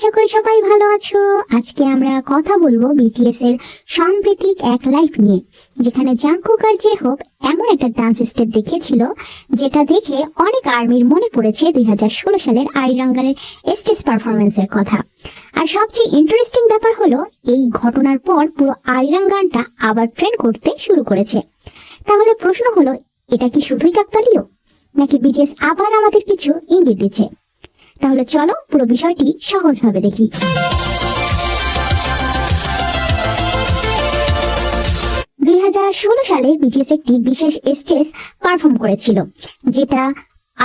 আশা করি সবাই ভালো আছো? আজকে আমরা কথা বলব বিটিএস এর সাম্প্রতিক এক লাইভ নিয়ে, যেখানে জাংকুক আর জে হোপ এমন একটা ডান্স স্টেপ দেখিয়েছিল যেটা দেখে অনেক আর্মির মনে পড়েছে দুই সালের আরিরাঙ্গানের স্টেজ পারফরমেন্সের কথা। আর সবচেয়ে ইন্টারেস্টিং ব্যাপার হলো, এই ঘটনার পর পুরো আরিরাং গানটা আবার ট্রেন করতে শুরু করেছে। তাহলে প্রশ্ন হলো, এটা কি শুধুই কাকতালীয়? নাকি বিটিএস আবার আমাদের কিছু ইঙ্গিত দিচ্ছে? তাহলে চলো পুরো বিষয়টি সহজভাবে দেখি। দুই হাজার ষোলো সালে বিটিএস একটি বিশেষ স্টেজ পারফর্ম করেছিল, যেটা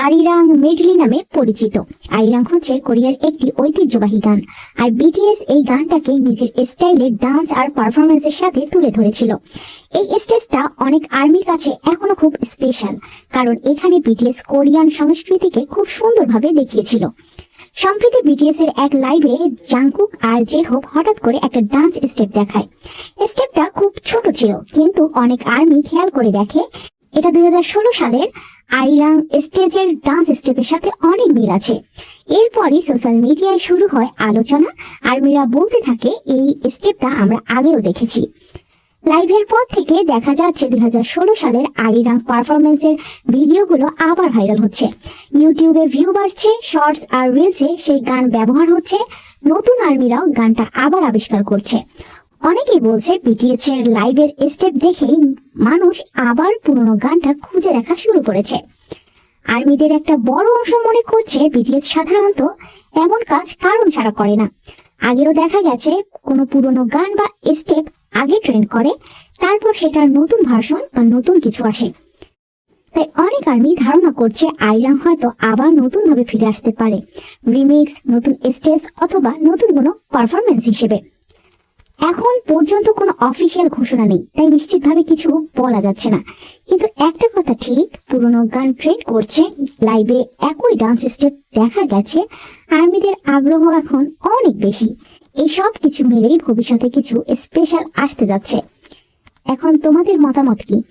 আরিরাং মেডলি নামে পরিচিত। আরিরাং হচ্ছে কোরিয়ার একটি ঐতিহ্যবাহী গান। আর বিটিএস এই গানটাকে নিজের স্টাইলে ডান্স আর পারফরমেন্সের সাথে তুলে ধরেছিল। এই স্টেজটা অনেক আর্মির কাছে এখনও খুব স্পেশাল কারণ এখানে বিটিএস কোরিয়ান সংস্কৃতিকে খুব সুন্দরভাবে দেখিয়েছিল। সম্প্রতি বিটিএস এর এক লাইভে জাংকুক আর জে হোপ হঠাৎ করে একটা ডান্স স্টেপ দেখায়। স্টেপটা খুব ছোট ছিল, কিন্তু অনেক আর্মি খেয়াল করে দেখে এটা দুই সালের আইরাং স্টেজের ডান্স স্টেপের সাথে অনেক মিল আছে। এরপরই সোশ্যাল মিডিয়ায় শুরু হয় আলোচনা আর্মিরা বলতে থাকে, এই স্টেপটা আমরা আগেও দেখেছি। লাইভের পর থেকে দেখা যাচ্ছে দুই হাজার ষোলো সালের আরিরাং পারফরমেন্সের ভিডিওগুলো আবার ভাইরাল হচ্ছে। ইউটিউবে ভিউ বাড়ছে, শর্টস আর রিলসে সেই গান ব্যবহার হচ্ছে। নতুন আর্মিরাও গানটা আবার আবিষ্কার করছে। অনেকেই বলছে বিটিএস এর লাইভের স্টেপ দেখেই মানুষ আবার পুরনো গানটা খুঁজে দেখা শুরু করেছে। আর্মিদের একটা বড় অংশ মনে করছে বিটিএস সাধারণত এমন কাজ কারণ ছাড়া করে না। আগেও দেখা গেছে কোনো পুরনো গান বা স্টেপ আগে ট্রেন্ড করে, তারপর সেটার নতুন ভার্সন বা নতুন কিছু আসে। তাই অনেক আর্মি ধারণা করছে আইলাম হয়তো আবার নতুন ভাবে ফিরে আসতে পারে। রিমিক্স, নতুন স্টেজ অথবা নতুন কোনো পারফরমেন্স হিসেবে। এখন পর্যন্ত কোনো অফিসিয়াল ঘোষণা নেই, তাই নিশ্চিতভাবে কিছু বলা যাচ্ছে না। কিন্তু একটা কথা ঠিক, পুরনো গান ট্রেন্ড করছে লাইভে একই ডান্স স্টেপ দেখা গেছে, আর্মিদের আগ্রহ এখন অনেক বেশি। এই সব কিছু মিলেই ভবিষ্যতে কিছু স্পেশাল আসতে যাচ্ছে। এখন তোমাদের মতামত কি?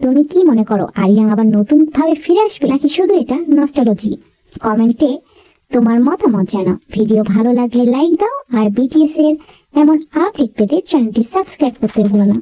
তুমি কি মনে করো আরিয়াং আবার নতুন ভাবে ফিরে আসবে নাকি শুধু এটা নস্টালজি কমেন্টে তোমার মতামত জানাও। ভিডিও ভালো লাগলে লাইক দাও আর বিটিএস এর এমন আপডেট পেতে চ্যানেলটি সাবস্ক্রাইব করতে ভুলো না।